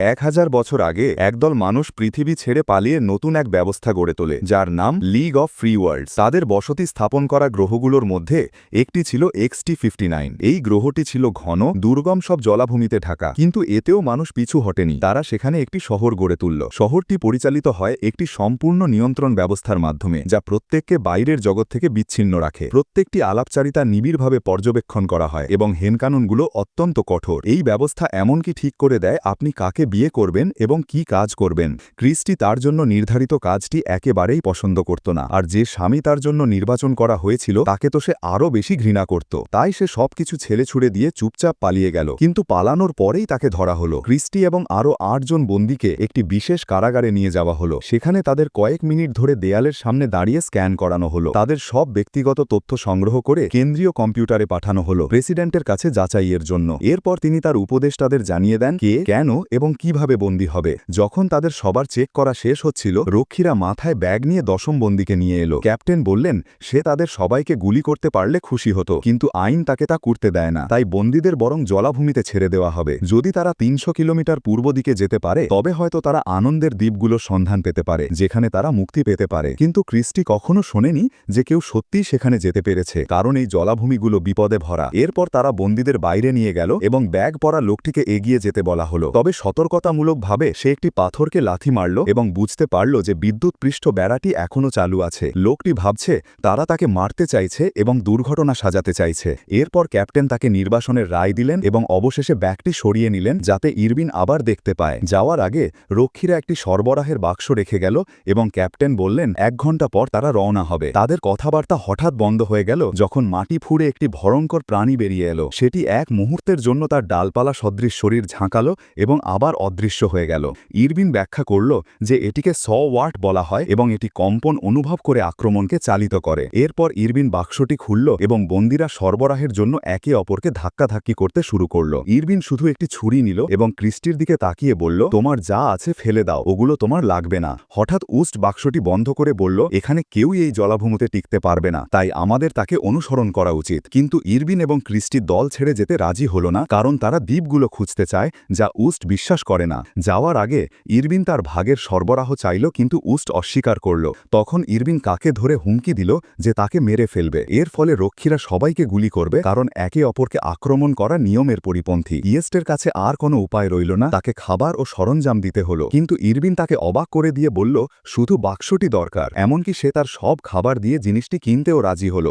এক হাজার বছর আগে একদল মানুষ পৃথিবী ছেড়ে পালিয়ে নতুন এক ব্যবস্থা গড়ে তোলে, যার নাম লিগ অফ ফ্রি ওয়ার্ল্ডস তাদের বসতি স্থাপন করা গ্রহগুলোর মধ্যে একটি ছিল এক্সটি ফিফটি এই গ্রহটি ছিল ঘন, দুর্গম সব জলাভূমিতে ঢাকা। কিন্তু এতেও মানুষ পিছু হটেনি। তারা সেখানে একটি শহর গড়ে তুলল। শহরটি পরিচালিত হয় একটি সম্পূর্ণ নিয়ন্ত্রণ ব্যবস্থার মাধ্যমে, যা প্রত্যেককে বাইরের জগৎ থেকে বিচ্ছিন্ন রাখে। প্রত্যেকটি আলাপচারিতা নিবিড়ভাবে পর্যবেক্ষণ করা হয় এবং হেনকানুনগুলো অত্যন্ত কঠোর। এই ব্যবস্থা এমনকি ঠিক করে দেয় আপনি কাকে বিয়ে করবেন এবং কি কাজ করবেন। ক্রিস্টি তার জন্য নির্ধারিত কাজটি একেবারেই পছন্দ করত না। আর যে স্বামী তার জন্য নির্বাচন করা হয়েছিল, তাকে তো সে আরও বেশি ঘৃণা করত। তাই সে সবকিছু ছেলে ছুড়ে দিয়ে চুপচাপ পালিয়ে গেল। কিন্তু পালানোর পরেই তাকে ধরা হলো। ক্রিস্টি এবং আরও আটজন বন্দীকে একটি বিশেষ কারাগারে নিয়ে যাওয়া হলো। সেখানে তাদের কয়েক মিনিট ধরে দেয়ালের সামনে দাঁড়িয়ে স্ক্যান করানো হলো। তাদের সব ব্যক্তিগত তথ্য সংগ্রহ করে কেন্দ্রীয় কম্পিউটারে পাঠানো হলো। প্রেসিডেন্টের কাছে যাচাইয়ের জন্য। এরপর তিনি তার উপদেষ্টাদের জানিয়ে দেন কে, কেন এবং কীভাবে বন্দী হবে? যখন তাদের সবার চেক করা শেষ হচ্ছিল, রক্ষীরা মাথায় ব্যাগ নিয়ে দশম বন্দীকে নিয়ে এলো। ক্যাপ্টেন বললেন, সে তাদের সবাইকে গুলি করতে পারলে খুশি হতো, কিন্তু আইন তাকে তা করতে দেয় না। তাই বন্দীদের বরং জলাভূমিতে ছেড়ে দেওয়া হবে। যদি তারা তিনশো কিলোমিটার পূর্ব দিকে যেতে পারে, তবে হয়তো তারা আনন্দের দ্বীপগুলোর সন্ধান পেতে পারে, যেখানে তারা মুক্তি পেতে পারে। কিন্তু ক্রিস্টি কখনো শোনেনি যে কেউ সত্যিই সেখানে যেতে পেরেছে, কারণ এই জলাভূমিগুলো বিপদে ভরা। এরপর তারা বন্দীদের বাইরে নিয়ে গেল এবং ব্যাগ পরা লোকটিকে এগিয়ে যেতে বলা হলো। তবে সতর্কতামূলকভাবে সে একটি পাথরকে লাথি মারল এবং বুঝতে পারল যে বিদ্যুৎ পৃষ্ঠ বেড়াটি এখনও চালু আছে। লোকটি ভাবছে, তারা তাকে মারতে চাইছে এবং দুর্ঘটনা সাজাতে চাইছে। এরপর ক্যাপ্টেন তাকে নির্বাসনের রায় দিলেন এবং অবশেষে ব্যাগটি সরিয়ে নিলেন যাতে ইরবিন আবার দেখতে পায়। যাওয়ার আগে রক্ষীরা একটি সরবরাহের বাক্স রেখে গেল এবং ক্যাপ্টেন বললেন, এক ঘণ্টা পর তারা রওনা হবে। তাদের কথাবার্তা হঠাৎ বন্ধ হয়ে গেল যখন মাটি ফুঁড়ে একটি ভয়ঙ্কর প্রাণী বেরিয়ে এলো। সেটি এক মুহূর্তের জন্য তার ডালপালা সদৃশ শরীর ঝাঁকালো এবং আবার অদৃশ্য হয়ে গেল। ইরবিন ব্যাখ্যা করল যে এটিকে স ওয়াট বলা হয় এবং এটি কম্পন অনুভব করে আক্রমণকে চালিত করে। এরপর ইরবিন বাক্সটি খুলল এবং বন্দিরা সরবরাহের জন্য একে অপরকে ধাক্কাধাক্কি করতে শুরু করল। ইরবিন শুধু একটি ছুরি নিল এবং ক্রিস্টির দিকে তাকিয়ে বলল, তোমার যা আছে ফেলে দাও, ওগুলো তোমার লাগবে না। হঠাৎ উস্ট বাক্সটি বন্ধ করে বলল, এখানে কেউই এই জলাভূমিতে টিকতে পারবে না, তাই আমাদের তাকে অনুসরণ করা উচিত। কিন্তু ইরবিন এবং ক্রিস্টি দল ছেড়ে যেতে রাজি হল না, কারণ তারা দ্বীপগুলো খুঁজতে চায়, যা উস্ট বিশ্বাস করে না। যাওয়ার আগে ইরবিন তার ভাগের সরবরাহ চাইল কিন্তু উস্ট অস্বীকার করল। তখন ইরবিন কাকে ধরে হুমকি দিল যে তাকে মেরে ফেলবে। এর ফলে রক্ষীরা সবাইকে গুলি করবে কারণ একে অপরকে আক্রমণ করা নিয়মের পরিপন্থী। ইয়েস্টের কাছে আর কোনো উপায় রইল না। তাকে খাবার ও সরঞ্জাম দিতে হলো। কিন্তু ইরবিন তাকে অবাক করে দিয়ে বলল, শুধু বাক্সটি দরকার। এমনকি সে তার সব খাবার দিয়ে জিনিসটি কিনতেও রাজি হল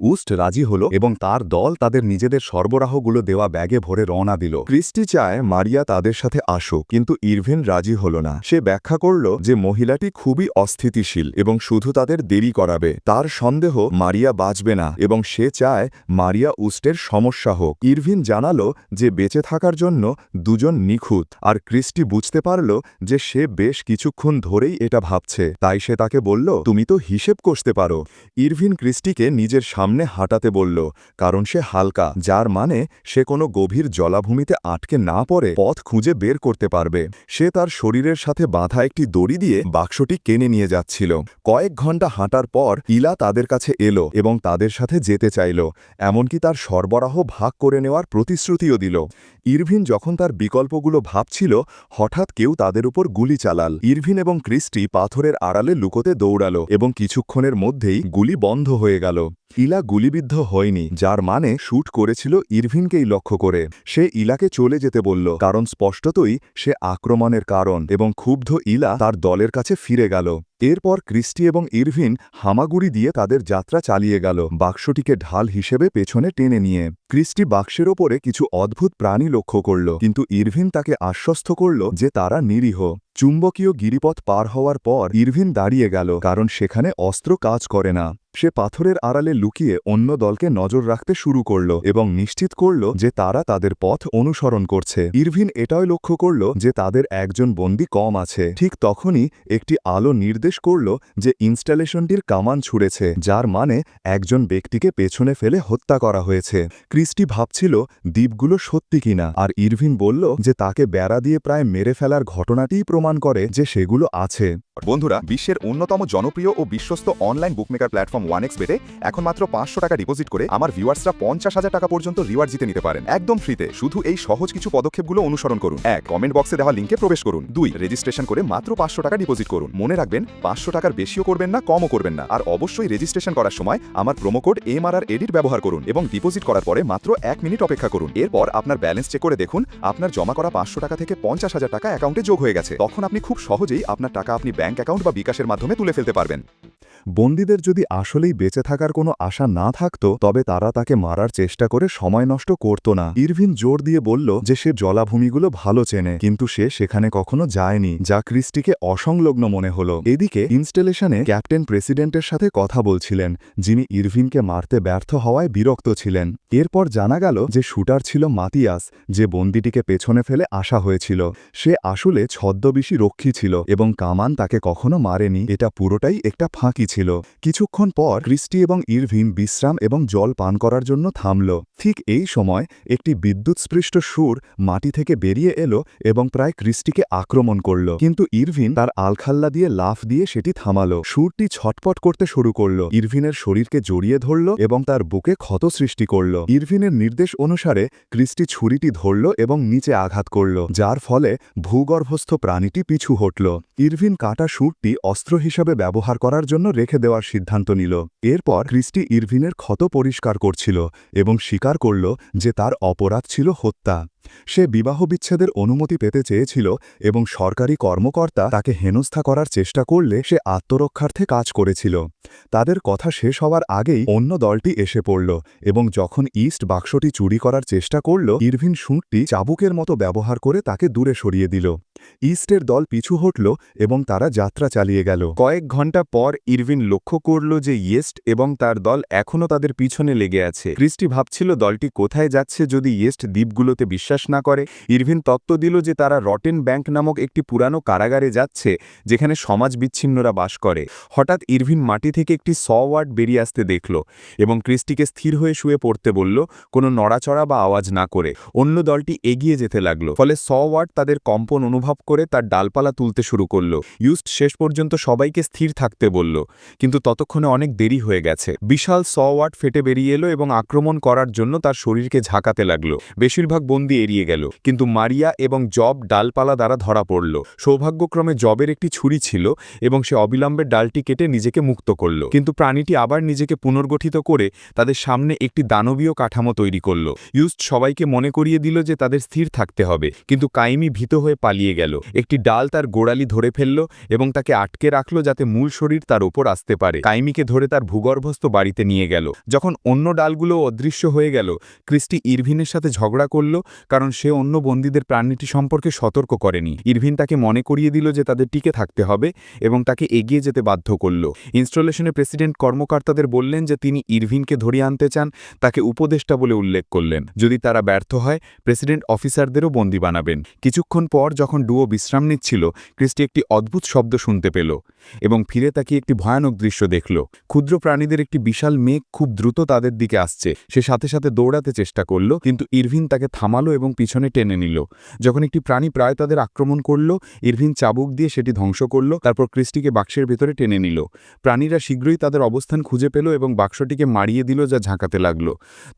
উস্ট রাজি হল এবং তার দল তাদের নিজেদের সরবরাহগুলো দেওয়া ব্যাগে ভরে রওনা দিল। ক্রিস্টি চায় মারিয়া তাদের সাথে আসুক, কিন্তু ইরভিন রাজি হল না। সে ব্যাখ্যা করল যে মহিলাটি খুবই অস্থিতিশীল এবং শুধু তাদের দেরি করাবে। তার সন্দেহ মারিয়া বাঁচবে না এবং সে চায় মারিয়া উস্টের সমস্যা হোক। ইরভিন জানালো যে বেঁচে থাকার জন্য দুজন নিখুঁত আর ক্রিস্টি বুঝতে পারল যে সে বেশ কিছুক্ষণ ধরেই এটা ভাবছে। তাই সে তাকে বলল, তুমি তো হিসেব কষতে পারো। ইরভিন ক্রিস্টিকে নিজের সামনে হাঁটাতে বলল, কারণ সে হালকা, যার মানে সে কোনো গভীর জলাভূমিতে আটকে না পড়ে, পথ খুঁজে বের করতে পারবে। সে তার শরীরের সাথে বাঁধা একটি দড়ি দিয়ে বাক্সটি কেনে নিয়ে যাচ্ছিল। কয়েক ঘণ্টা হাঁটার পর ইলা তাদের কাছে এলো এবং তাদের সাথে যেতে চাইল। এমনকি তার সরবরাহ ভাগ করে নেওয়ার প্রতিশ্রুতিও দিল। ইরভিন যখন তার বিকল্পগুলো ভাবছিল, হঠাৎ কেউ তাদের উপর গুলি চালাল। ইরভিন এবং ক্রিস্টি পাথরের আড়ালে লুকোতে দৌড়ালো এবং কিছুক্ষণের মধ্যেই গুলি বন্ধ হয়ে গেল। ইলা গুলিবিদ্ধ হয়নি, যার মানে শ্যুট করেছিল ইরভিনকেই লক্ষ্য করে। সে ইলাকে চলে যেতে বলল, কারণ স্পষ্টতই সে আক্রমণের কারণ এবং ক্ষুব্ধ ইলা তার দলের কাছে ফিরে গেল। এরপর ক্রিস্টি এবং ইরভিন হামাগুড়ি দিয়ে তাদের যাত্রা চালিয়ে গেল, বাক্সটিকে ঢাল হিসেবে পেছনে টেনে নিয়ে। ক্রিস্টি বাক্সের ওপরে কিছু অদ্ভুত প্রাণী লক্ষ্য করল, কিন্তু ইরভিন তাকে আশ্বস্ত করল যে তারা নিরীহ। চুম্বকীয় গিরিপথ পার হওয়ার পর ইরভিন দাঁড়িয়ে গেল, কারণ সেখানে অস্ত্র কাজ করে না। সে পাথরের আড়ালে লুকিয়ে অন্য দলকে নজর রাখতে শুরু করল এবং নিশ্চিত করল যে তারা তাদের পথ অনুসরণ করছে। ইরভিন এটাও লক্ষ্য করল যে তাদের একজন বন্দী কম আছে। ঠিক তখনই একটি আলো নির্দেশ করল যে ইনস্টলেশনটির কামান ছুড়েছে, যার মানে একজন ব্যক্তিকে পেছনে ফেলে হত্যা করা হয়েছে। ক্রিস্টি ভাবছিল, দ্বীপগুলো সত্যি কিনা? আর ইরভিন বলল যে তাকে বেড়া দিয়ে প্রায় মেরে ফেলার ঘটনাটিই প্রমাণ করে যে সেগুলো আছে। বন্ধুরা, বিশ্বের অন্যতম জনপ্রিয় ও বিশ্বস্ত online bookmaker platform one X বেটে এখন মাত্র পাঁচশো টাকা ডিপোজিট করে আমার ভিউয়ার্সরা পঞ্চাশ হাজার টাকা পর্যন্ত রিওয়ার্ড জিতে নিতে পারেন। একদম ফ্রিতে শুধু এই সহজ কিছু পদক্ষেপগুলো অনুসরণ করুন। এক কমেন্ট বক্সে দেওয়া লিঙ্কে প্রবেশ করুন। দুই রেজিস্ট্রেশন করে মাত্র পাঁচশো টাকা ডিপোজিট করুন। মনে রাখবেন, পাঁচশো টাকার বেশিও করবেন না, কমও করবেন না। আর অবশ্যই রেজিস্ট্রেশন করার সময় আমার promo code M R edit ব্যবহার করুন এবং ডিপোজিট করার পরে মাত্র এক মিনিট অপেক্ষা করুন। এরপর আপনার ব্যালেন্স চেক করে দেখুন, আপনার জমা করা পাঁচশো টাকা থেকে পঞ্চাশ হাজার টাকা অ্যাকাউন্টে যোগ হয়ে গেছে। তখন আপনি খুব সহজেই আপনার টাকা আপনি ব্যাংক অ্যাকাউন্ট বা বিকাশের মাধ্যমে তুলে ফেলতে পারবেন। বন্দীদের যদি আসলেই বেঁচে থাকার কোনো আশা না থাকত, তবে তারা তাকে মারার চেষ্টা করে সময় নষ্ট করত না। ইরভিন জোর দিয়ে বলল যে সে জলাভূমিগুলো ভালো চেনে, কিন্তু সে সেখানে কখনো যায়নি, যা ক্রিস্টিকে অসংলগ্ন মনে হল। এদিকে ইনস্টলেশনে ক্যাপ্টেন প্রেসিডেন্টের সাথে কথা বলছিলেন, যিনি ইরভিনকে মারতে ব্যর্থ হওয়ায় বিরক্ত ছিলেন। এরপর জানা গেল যে শুটার ছিল মাতিয়াস, যে বন্দিটিকে পেছনে ফেলে আসা হয়েছিল। সে আসলে ছদ্মবেশী রক্ষী ছিল এবং কামান তাকে কখনো মারেনি, এটা পুরোটাই একটা ফাঁকি ছিল। কিছুক্ষণ পর ক্রিস্টি এবং ইরভিন বিশ্রাম এবং জল পান করার জন্য থামল। ঠিক এই সময় একটি বিদ্যুৎস্পৃষ্ট সুর মাটি থেকে বেরিয়ে এলো এবং প্রায় ক্রিস্টিকে আক্রমণ করল। কিন্তু ইরভিন তার আলখাল্লা দিয়ে লাফ দিয়ে সেটি থামালো। সুরটি ছটপট করতে শুরু করল। ইরভিনের শরীরকে জড়িয়ে ধরল এবং তার বুকে ক্ষত সৃষ্টি করল। ইরভিনের নির্দেশ অনুসারে ক্রিস্টি ছুরিটি ধরল এবং নিচে আঘাত করল, যার ফলে ভূগর্ভস্থ প্রাণীটি পিছু হটল। ইরভিন কাটা সুরটি অস্ত্র হিসাবে ব্যবহার করার জন্য রেখে দেওয়ার সিদ্ধান্ত নিল। এরপর ক্রিস্টি ইরভিনের ক্ষত পরিষ্কার করছিল এবং স্বীকার করল যে তার অপরাধ ছিল হত্যা। সে বিবাহ বিচ্ছেদের অনুমতি পেতে চেয়েছিল এবং সরকারি কর্মকর্তা তাকে হেনস্থা করার চেষ্টা করলে সে আত্মরক্ষার্থে কাজ করেছিল। তাদের কথা শেষ হওয়ার আগেই অন্য দলটি এসে পড়ল এবং যখন ইস্ট বাক্সটি চুরি করার চেষ্টা করল, ইরভিন শুঁটটি চাবুকের মতো ব্যবহার করে তাকে দূরে সরিয়ে দিল। ইস্টের দল পিছু হটল এবং তারা যাত্রা চালিয়ে গেল। কয়েক ঘণ্টা পর ইরভিন লক্ষ্য করল যে ইয়েস্ট এবং তার দল এখনও তাদের পিছনে লেগে আছে। ক্রিস্টি ভাবছিল, দলটি কোথায় যাচ্ছে যদি ইয়েস্ট দ্বীপগুলোতে বিশ্বাস না করে? ইরভিন তত্ত্ব দিল যে তারা রটেন ব্যাংক নামক একটি পুরানো কারাগারে যাচ্ছে, যেখানে সমাজ বিচ্ছিন্নরা বাস করে। হঠাৎ ইরভিন মাটি থেকে একটি স ওয়ার্ড বেরিয়ে আসতে দেখল এবং ক্রিস্টিকে স্থির হয়ে শুয়ে পড়তে বলল, কোনো নড়াচড়া বা আওয়াজ না করে। অন্য দলটি এগিয়ে যেতে লাগল, ফলে স ওয়ার্ড তাদের কম্পন অনুভব করে তার ডালপালা তুলতে শুরু করল। ইউস্ট শেষ পর্যন্ত সবাইকে স্থির থাকতে বলল, কিন্তু ততক্ষণে অনেক দেরি হয়ে গেছে। বিশাল স ওয়ার্ড ফেটে বেরিয়ে এলো এবং আক্রমণ করার জন্য তার শরীরকে ঝাঁকাতে লাগল। বেশিরভাগ বন্দি এড়িয়ে গেল, কিন্তু মারিয়া এবং জব ডালপালা দ্বারা ধরা পড়ল। সৌভাগ্যক্রমে জবের একটি ছুরি ছিল এবং সে অবিলম্বে ডালটি কেটে নিজেকে মুক্ত করল। কিন্তু প্রাণীটি আবার নিজেকে পুনর্গঠিত করে তাদের সামনে একটি দানবীয় কাঠামো তৈরি করল। ইউস্ট সবাইকে মনে করিয়ে দিল যে তাদের স্থির থাকতে হবে, কিন্তু কাইমি ভীত হয়ে পালিয়ে গেল। একটি ডাল তার গোড়ালি ধরে ফেলল এবং তাকে আটকে রাখল যাতে মূল শরীর তার ওপর আসতে পারে। কাইমিকে ধরে তার ভূগর্ভস্থ বাড়িতে নিয়ে গেল। যখন অন্য ডালগুলো অদৃশ্য হয়ে গেল, ক্রিস্টি ইরভিনের সাথে ঝগড়া করল কারণ সে অন্য বন্দীদের প্রাণীটি সম্পর্কে সতর্ক করেনি। ইরভিন তাকে মনে করিয়ে দিল যে তাদের টিকে থাকতে হবে এবং তাকে এগিয়ে যেতে বাধ্য করল। ইনস্টলেশনে প্রেসিডেন্ট কর্মকর্তাদের বললেন যে তিনি ইরভিনকে ধরিয়ে আনতে চান, তাকে উপদেষ্টা বলে উল্লেখ করলেন। যদি তারা ব্যর্থ হয়, প্রেসিডেন্ট অফিসারদেরও বন্দী বানাবেন। কিছুক্ষণ পর যখন ডুও বিশ্রাম নিচ্ছিল ক্রিস্টি একটি অদ্ভুত শব্দ শুনতে পেল এবং ফিরে তাকিয়ে একটি ভয়ানক দৃশ্য দেখল। ক্ষুদ্র প্রাণীদের একটি বিশাল মেঘ খুব দ্রুত তাদের দিকে আসছে। সে সাথে সাথে দৌড়াতে চেষ্টা করল, কিন্তু ইরভিন তাকে থামালো এবং পিছনে টেনে নিল। যখন একটি প্রাণী প্রায় তাদের আক্রমণ করল, ইরভিন চাবুক দিয়ে সেটি ধ্বংস করল, তারপর ক্রিস্টিকে বাক্সের ভেতরে টেনে নিল। প্রাণীরা শীঘ্রই তাদের অবস্থান খুঁজে পেল এবং বাক্সটিকে মারিয়ে দিল যা ঝাঁকাতে লাগল।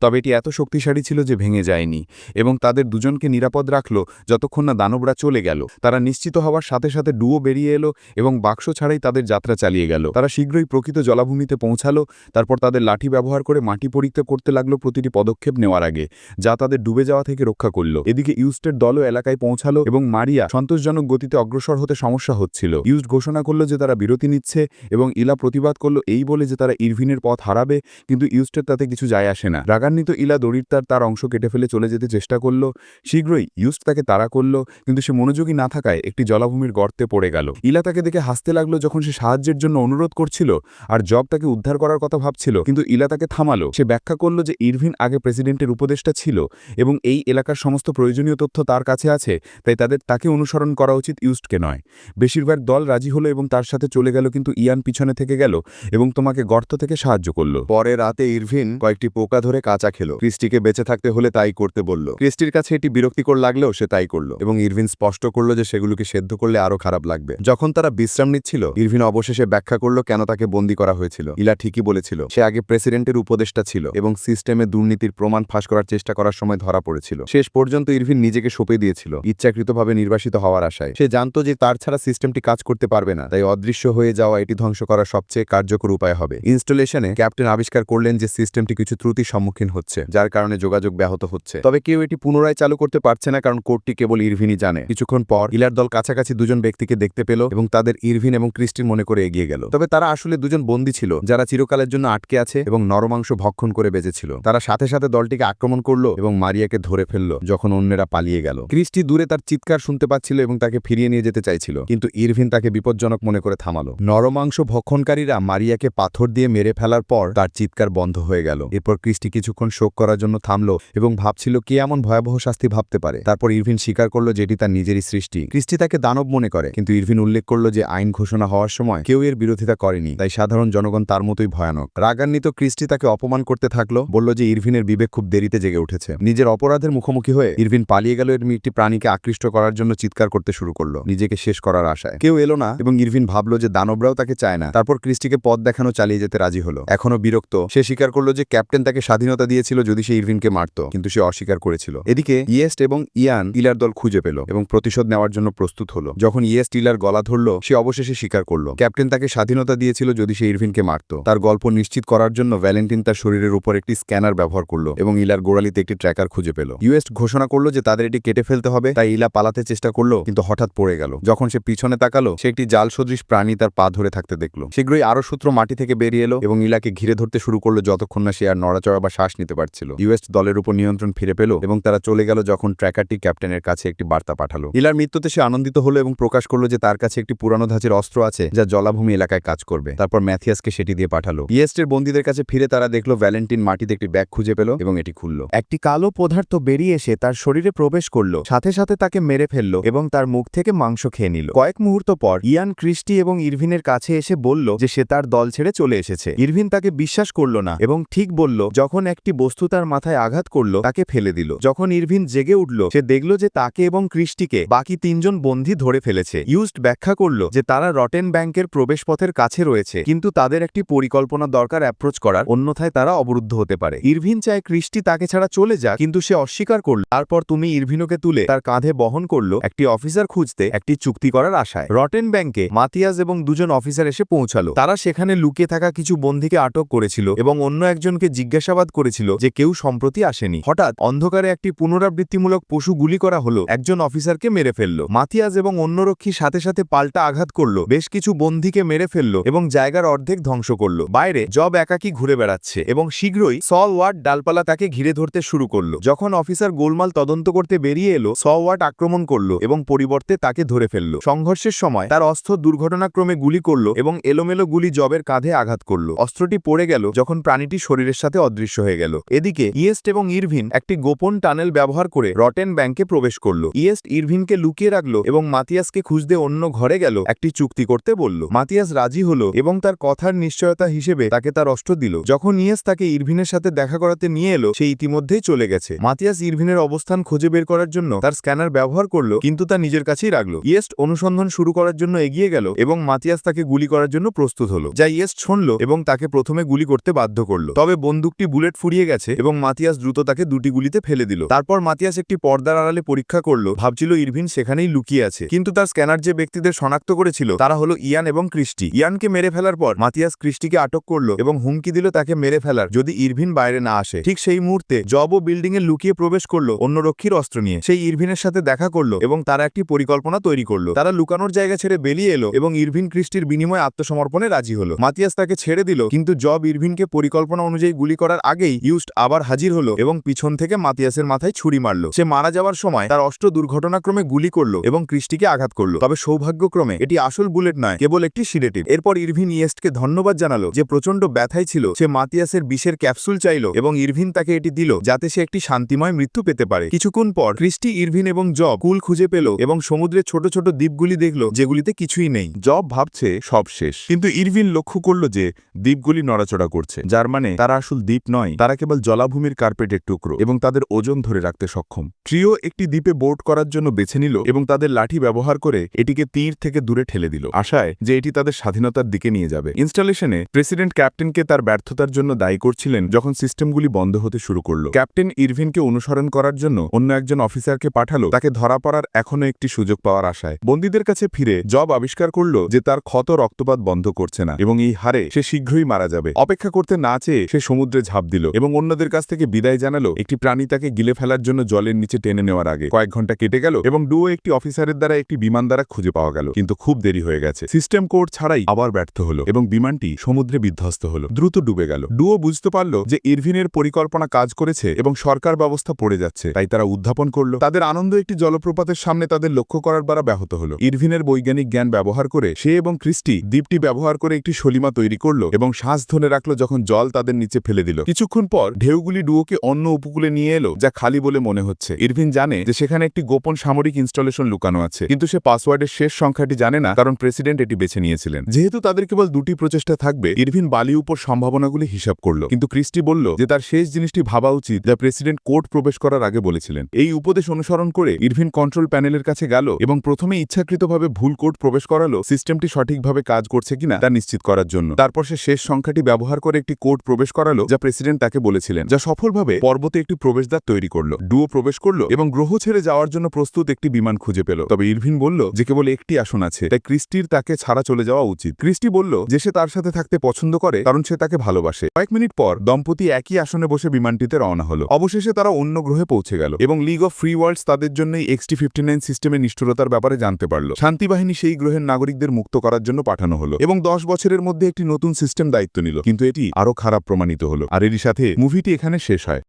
তবে এটি এত শক্তিশালী ছিল যে ভেঙে যায়নি এবং তাদের দুজনকে নিরাপদ রাখল যতক্ষণ না দানবরা চলে গেল। তারা নিশ্চিত হওয়ার সাথে সাথে ডুও বেরিয়ে এলো এবং বাক্স ছাড়াই তাদের যাত্রা চালিয়ে গেল। তারা শীঘ্রই প্রকৃত জলাভূমিতে পৌঁছালো, তারপর তাদের লাঠি ব্যবহার করে মাটি পরীক্ষা করতে লাগল প্রতিটি পদক্ষেপ নেওয়ার আগে, যা তাদের ডুবে যাওয়া থেকে রক্ষা করল। এদিকে ইউস্টের দলও এলাকায় পৌঁছালো এবং মারিয়া সন্তোষজনক গতিতে অগ্রসর হতে সমস্যা হচ্ছিল। ইউস্ট ঘোষণা করল যে তারা বিরতি নিচ্ছে এবং ইলা প্রতিবাদ করল এই বলে যে তারা ইরভিনের পথ হারাবে, কিন্তু ইউস্টের তাতে কিছু যায় আসে না। রাগান্বিত ইলা দড়ির তার তার অংশ কেটে ফেলে চলে যেতে চেষ্টা করল। শীঘ্রই ইউস্ট তাকে তাড়া করল, কিন্তু সে মনোযোগী না থাকায় একটি জলাভূমির গর্তে পড়ে গেল। ইলা তাকে দেখে হাসতে লাগল যখন সে সাহায্যের জন্য অনুরোধ করছিল আর জব তাকে উদ্ধার করার কথা ভাবছিল কিন্তু ইলা তাকে থামালো। সে ব্যাখ্যা করল যে ইরভিন আগে প্রেসিডেন্টের উপদেষ্টা ছিল এবং এই এলাকার সমস্ত প্রয়োজনীয় তথ্য তার কাছে আছে তাই তাদের তাকে অনুসরণ করা উচিত ইউস্টকে নয়। বেশিরভাগ দল রাজি হলো এবং তার সাথে চলে গেল কিন্তু ইয়ান পিছনে থেকে গেল এবং তোমাকে গর্ত থেকে সাহায্য করল। পরে রাতে ইরভিন কয়েকটি পোকা ধরে কাঁচা খেলো। ক্রিস্টিকে বেঁচে থাকতে হলে তাই করতে বলল। ক্রিস্টির কাছে এটি বিরক্তিকর লাগলেও সে তাই করল। এবং ইরভিন স্পষ্ট করল যে সেগুলোকে সেদ্ধ করলে আরও খারাপ লাগবে। যখন তারা বিশ্রাম নিচ্ছিল, ইরভিন অবশেষে ব্যাখ্যা করল কেন তাকে বন্দি করা হয়েছিল। ইলা ঠিকই বলেছিল, সে আগে প্রেসিডেন্টের উপদেষ্টা ছিল এবং সিস্টেমে দুর্নীতির প্রমাণ ফাঁস করার চেষ্টা করার সময় ধরা পড়েছিল। শেষ পর্যন্ত ইরভিন নিজেকে সঁপে দিয়েছিল, ইচ্ছাকৃতভাবে নির্বাসিত হওয়ার আশায়। সে জানতো যে তার ছাড়া সিস্টেমটি কাজ করতে পারবে না, তাই অদৃশ্য হয়ে যাওয়া এটি ধ্বংস করার সবচেয়ে কার্যকর উপায় হবে। ইনস্টলেশনে ক্যাপ্টেন আবিষ্কার করলেন যে সিস্টেমটি কিছু ত্রুটির সম্মুখীন হচ্ছে, যার কারণে যোগাযোগ ব্যাহত হচ্ছে। তবে কেউ এটি পুনরায় চালু করতে পারছে না, কারণ কোডটি কেবল ইরভিনই জানে। কিছুক্ষণ পর ইলার দল কাছাকাছি দুজন ব্যক্তিকে দেখতে পেল এবং তাদের ইরভিন এবং ক্রিস্টিন মনে করে এগিয়ে গেল। তবে তারা আসলে দুজন বন্দী ছিল, যারা চিরকালের জন্য আটকে আছে এবং নরমাংস ভক্ষণ করে বেঁচেছিল। তারা সাথে সাথে দলটিকে আক্রমণ করল এবং মারিয়াকে ধরে ফেলল, যখন অন্যেরা পালিয়ে গেল। ক্রিস্টি দূরে তার চিৎকার শুনতে পাচ্ছিল এবং তাকে ফিরিয়ে নিয়ে যেতে চাইছিল, কিন্তু ইরভিন তাকে বিপজ্জনক মনে করে থামালো। নরমাংস ভক্ষণকারীরা মারিয়াকে পাথর দিয়ে মেরে ফেলার পর তার চিৎকার বন্ধ হয়ে গেল। এরপর ক্রিস্টি কিছুক্ষণ শোক করার জন্য থামলো এবং ভাবছিল কে এমন ভয়াবহ শাস্তি ভাবতে পারে। তারপর ইরভিন স্বীকার করল যেটি তার নিজেরই সৃষ্টি। ক্রিস্টি তাকে দানব মনে করে। কিন্তু ইরভিন উল্লেখ করল যে আইন ঘোষণা হওয়ার সময় কেউ এর বিরোধিতা করেনি, তাই সাধারণ জনগণ তার মতোই ভয়ানক। রাগান্বিত ক্রিস্টি তাকে অপমান করতে থাকল, বলল যে ইরভিনের বিবেক খুব দেরিতে জেগে উঠেছে। নিজের অপরাধের মুখোমুখি হয়ে ইরভিন পালিয়ে গেল এর একটি প্রাণীকে আকৃষ্ট করার জন্য চিৎকার করতে শুরু করল, নিজেকে শেষ করার আশায়। কেউ এলো না এবং ইরভিন ভাবলো যে দানবরাও তাকে চায় না। তারপর ক্রিস্টিকে পথ দেখানো চালিয়ে যেতে রাজি হলো। এখনও বিরক্ত, সে স্বীকার করল যে ক্যাপ্টেন তাকে স্বাধীনতা দিয়েছিল যদি সে ইরভিনকে মারত, কিন্তু সে অস্বীকার করেছিল। এদিকে ইয়েস্ট এবং ইয়ান ইলার দল খুঁজে পেল এবং প্রতিশোধ নেওয়ার জন্য প্রস্তুত হলো। যখন ইয়েস্ট ইলার গলা ধরল, সে অবশেষে স্বীকার করল। ক্যাপ্টেন তাকে স্বাধীনতা দিয়েছিল যদি সে ইরভিনকে মারত। তার গল্প নিশ্চিত করার জন্য ভ্যালেন্টিন তার শরীরের উপর একটি স্ক্যানার ব্যবহার করল এবং ইলার গোড়ালিতে একটি ট্র্যাকার খুঁজে পেল। ইউএস ঘোষণা করল যে তাদের এটি কেটে ফেলতে হবে, তাই ইলা পালাতে চেষ্টা করল, কিন্তু হঠাৎ পড়ে গেল। যখন সে পিছনে তাকালো, সে একটি জাল সদৃশ প্রাণী তার পা ধরে থাকতে দেখল। শীঘ্রই আরও সূত্র মাটি থেকে বেরিয়ে এলো এবং ইলাকে ঘিরে ধরতে শুরু করল যতক্ষণ না সে আর নড়াচড়া বা শ্বাস নিতে পারছিল। ইউএস দলের উপর নিয়ন্ত্রণ ফিরে পেল এবং তারা চলে গেল যখন ট্র্যাকারটি ক্যাপ্টেনের কাছে একটি বার্তা পাঠালো। ইলার মৃত্যুতে সে আনন্দিত হলো এবং প্রকাশ করল যে তার কাছে একটি পুরানো ধাঁচের অস্ত্র আছে যা জলাভূমি এলাকায় কাজ করবে। তারপর ম্যাথিয়াসকে সেটি দিয়ে পাঠালো। ইয়েস্টের বন্দীদের কাছে ফিরে তারা দেখল ভ্যালেন্টিন মাটিতে একটি ব্যাগ খুঁজে পেল এবং এটি খুলল। একটি কালো পদার্থ বেরিয়ে এসে তার শরীরে প্রবেশ করল। সাথে সাথে তাকে মেরে ফেলল এবং তার মুখ থেকে মাংস খেয়ে নিল। কয়েক মুহূর্ত পর ইয়ান ক্রিস্টি এবং ইরভিনের কাছে এসে বলল যে সে তার দল ছেড়ে চলে এসেছে। ইরভিন তাকে বিশ্বাস করল না এবং ঠিক বলল, যখন একটি বস্তু তার মাথায় আঘাত করল, তাকে ফেলে দিল। যখন ইরভিন জেগে উঠল, সে দেখল যে তাকে এবং ক্রিস্টিকে বাকি তিনজন বন্দী ধরে ফেলেছে। ইউস্ট ব্যাখ্যা করল যে তারা রটেন ব্যাংকের প্রবেশপথের কাছে রয়েছে, কিন্তু তাদের একটি পরিকল্পনা দরকার অ্যাপ্রোচ করার, অন্যথায় তারা অবরুদ্ধ হতে পারে। ইরভিন চায় ক্রিস্টি তাকে ছাড়া চলে যা কিন্তু সে অস্বীকার করল। তারপর তুমি ইরভিনোকে তুলে তার কাঁধে বহন করল একটি অফিসার খুঁজতে, একটি চুক্তি করার আশায়। রটেন ব্যাংকে মাতিয়াস এবং দুজন অফিসার এসে পৌঁছালো। তারা সেখানে লুকিয়ে থাকা কিছু বন্দীকে আটক করেছিল এবং অন্য একজনকে জিজ্ঞাসাবাদ করেছিল যে কেউ সম্প্রতি আসেনি। হঠাৎ অন্ধকারে একটি পুনরাবৃত্তিমূলক পশু গুলি করা হলো। একজন অফিসারকে মেরে ফেলল। মাতিয়াস এবং অন্য রক্ষী সাথে সাথে পাল্টা আঘাত করল। বেশ কিছু বন্দীকে মেরে ফেলল এবং জায়গার অর্ধেক ধ্বংস করল। বাইরে জব একাকি ঘুরে বেড়াচ্ছে এবং শীঘ্রই সল ওয়ার্ড ডালপালা তাকে ঘিরে ধরতে শুরু করল। যখন অফিসার গোলমাল তদন্ত করতে বেরিয়ে এলো স ওয়ার্ড আক্রমণ করল এবং পরিবর্তে তাকে ধরে ফেলল। সংঘর্ষের সময় তার অস্ত্র দুর্ঘটনাক্রমে গুলি করল এবং এলোমেলো গুলি জবের কাঁধে আঘাত করল। অস্ত্রটি পড়ে গেল যখন প্রাণীটি শরীরের সাথে অদৃশ্য হয়ে গেল। এদিকে ইয়েস্ট এবং ইরভিন একটি গোপন টানেল ব্যবহার করে রটেন ব্যাংকে প্রবেশ করল। ইয়েস্ট ইরভিনকে লুকিয়ে রাখল এবং মাতিয়াসকে খুঁজতে অন্য ঘরে গেল। একটি চুক্তি করতে বলল। মাতিয়াস রাজি হলো এবং তার কথার নিশ্চয়তা হিসেবে তাকে তার অস্ত্র দিল। যখন ইয়েস তাকে ইরভিনের সাথে দেখা করাতে নিয়ে এলো, সে ইতিমধ্যেই চলে গেছে। মাতিয়াস ইরভিনের অবস্থান খুঁজে বের করার জন্য তার স্ক্যানার ব্যবহার করল, কিন্তু তা নিজের কাছেই রাখল। ইয়েস্ট অনুসন্ধান শুরু করার জন্য এগিয়ে গেল এবং মাতিয়াস তাকে গুলি করার জন্য প্রস্তুত হলো। যা ইয়েস্ট শুনল এবং তাকে প্রথমে গুলি করতে বাধ্য করল। তবে বন্দুকটি বুলেট ফুরিয়ে গেছে এবং মাতিয়াস দ্রুত তাকে দুটি গুলিতে ফেলে দিল। তারপর মাতিয়াস একটি পর্দার আড়ালে পরীক্ষা করল। ভাবছিল ইরভিন সেখানেই লুকিয়ে আছে। কিন্তু তার স্ক্যানার যে ব্যক্তিদের শনাক্ত করেছিল, তারা হলো ইয়ান এবং ক্রিস্টি। ইয়ানকে মেরে ফেলার পর মাতিয়াস ক্রিস্টিকে আটক করল এবং হুমকি দিল তাকে মেরে ফেলার, যদি ইরভিন বাইরে না আসে। ঠিক সেই মুহূর্তে জব ও বিল্ডিং এ লুকিয়ে প্রবেশ করল অন্য রক্ষীর অস্ত্র নিয়ে। সেই ইরভিনের সাথে দেখা করল এবং তারা একটি পরিকল্পনা তৈরি করল। তারা লুকানোর জায়গা ছেড়ে বেরিয়ে এলো এবং ইরভিন ক্রিস্টির বিনিময়ে আত্মসমর্পণে রাজি হলো। মাতিয়াস তাকে ছেড়ে দিল, কিন্তু জব ইরভিনকে পরিকল্পনা অনুযায়ী গুলি করার আগেই ইউস্ট আবার হাজির হলো এবং পিছন থেকে মাতিয়াসের মাথায় ছুরি মারলো। সে মারা যাওয়ার সময় তার অস্ত্র দুর্ঘটনাক্রমে গুলি করল এবং ক্রিস্টিকে আঘাত করল। তবে সৌভাগ্যক্রমে এটি আসল বুলেট নয়, কেবল একটি সিলেটিভ এরপর ইরভিন ইয়েস্টকে ধন্যবাদ জানালো যে প্রচণ্ড ব্যথায় ছিল, সে মাতিয়াসের বিষের ক্যাপসুল চাইলো এবং ইরভিন তাকে এটি দিল যাতে সে একটি শান্তিময় মৃত্যু পেতে পারে। কিছুক্ষণ পর ক্রিস্টি ইরভিন এবং জব কুল খুঁজে পেল এবং সমুদ্রের ছোট ছোট দ্বীপগুলি দেখল যেগুলিতে কিছুই নেই। জব ভাবছে সব শেষ। কিন্তু ইরভিন লক্ষ্য করল যে দ্বীপগুলি নড়াচড়া করছে, যার মানে তারা আসল দ্বীপ নয়, তারা কেবল জলাভূমির কার্পেটের টুকরো এবং তাদের ওজন ধরে রাখতে সক্ষম। ট্রিও একটি দ্বীপে বোট করার জন্য বেছে নিল এবং তাদের লাঠি ব্যবহার করে এটিকে তীর থেকে দূরে ঠেলে দিল, আশায় যে এটি তাদের স্বাধীনতার দিকে নিয়ে যাবে। ইনস্টলেশনে প্রেসিডেন্ট ক্যাপ্টেনকে তার ব্যর্থতার জন্য দায়ী করছিলেন যখন সিস্টেমগুলি বন্ধ হতে শুরু করল। ক্যাপ্টেন ইরভিনকে অনুসরণ করার জন্য অন্য একজন অফিসারকে পাঠালো, তাকে ধরা পড়ার এখনও একটি সুযোগ পাওয়ার আশায়। বন্দীদের কাছে ফিরে জব আবিষ্কার করল যে তার ক্ষত রক্তপাত বন্ধ করছে না এবং এই হারে সে শীঘ্রই মারা যাবে। অপেক্ষা করতে না চেয়ে সে সমুদ্রে ঝাঁপ দিল এবং অন্যদের কাছ থেকে বিদায় জানালো, একটি প্রাণী তাকে গিলে ফেলার জন্য জলের নিচে টেনে নেওয়ার আগে। কয়েক ঘণ্টা কেটে গেল এবং ডুও একটি অফিসারের দ্বারা একটি বিমান দ্বারা খুঁজে পাওয়া গেল, কিন্তু খুব দেরি হয়ে গেছে। সিস্টেম কোড ছাড়াই আবার ব্যর্থ হলো এবং বিমানটি সমুদ্রে বিধ্বস্ত হলো, দ্রুত ডুবে গেল। ডুও বুঝতে পারল যে ইরভিনের পরিকল্পনা কাজ করেছে এবং সরকার ব্যবস্থা পড়ে যাচ্ছে, তাই তারা উদ্ধাপন করল। তাদের আনন্দ একটি জলপ্রপাতের সামনে তাদের লক্ষ্য করার দ্বারা ব্যাহত হলো। ইরভিনের বৈজ্ঞানিক জ্ঞান ব্যবহার করে সে এবং ক্রিস্টি দ্বীপটি ব্যবহার করে একটি সলিমা তৈরি করল এবং শ্বাস ধরে রাখল যখন জল তাদের নিচে ফেলে দিল। কিছুক্ষণ পর ঢেউগুলি ডুওকে অন্য উপকূলে নিয়ে এলো, যা খালি বলে মনে হচ্ছে। ইরভিন জানে যে সেখানে একটি গোপন সামরিক ইনস্টলেশন লুকানো আছে। কিন্তু সে পাসওয়ার্ডের শেষ সংখ্যাটি জানে না, কারণ প্রেসিডেন্ট এটি বেছে নিয়েছিলেন। যেহেতু তাদের কেবল দুটি প্রচেষ্টা থাকবে, ইরভিন বালি উপর সম্ভাবনাগুলি হিসাব করল। কিন্তু ক্রিস্টি বলল যে তার শেষ জিনিসটি ভাবা উচিত যা প্রেসিডেন্ট কোর্ট প্রবেশ করার আগে বলেছিলেন। এই উপদেশ অনুসরণ করে ইরভিন কন্ট্রোল প্যানেলের কাছে গেল এবং প্রথমে ইচ্ছাকৃতভাবে ভুল কোড প্রবেশ করালো সিস্টেমটি সঠিকভাবে কাজ করছে কিনা তা নিশ্চিত করার জন্য। তারপর সে শেষ সংখ্যাটি ব্যবহার করে একটি কোড প্রবেশ করালো যা প্রেসিডেন্ট তাকে বলেছিলেন, যা সফলভাবে পর্বতে একটি প্রবেশদ্বার তৈরি করল। ডুও প্রবেশ করল এবং গ্রহ ছেড়ে যাওয়ার জন্য প্রস্তুত একটি বিমান খুঁজে পেল। তবে ইরভিন বলল, যে কেবল একটি আসন আছে, তাই ক্রিস্টির তাকে ছাড়া চলে যাওয়া উচিত। ক্রিস্টি বলল, যে সে তার সাথে থাকতে পছন্দ করে, কারণ সে তাকে ভালোবাসে। কয়েক মিনিট পর, দম্পতি একই আসনে বসে বিমানটিতে রওনা হলো। অবশেষে তারা অন্য গ্রহে পৌঁছে গেল এবং লিগ অফ ফ্রি ওয়ার্ল্ডস তাদের জন্য এক্সটি ফিফটি নাইন সিস্টেমের নিষ্ঠুরতার ব্যাপারে জানতে পারল। শান্তি বাহিনী সেই গ্রহের নাগরিকদের মুক্ত করার জন্য পাঠানো হলো এবং দশ বছরের মধ্যে একটি নতুন সিস্টেম দায়িত্ব নিল। কিন্তু এটি আরও খারাপ প্রমাণিত হলো। আর এরই সাথে মুভিটি এখানে শেষ হয়।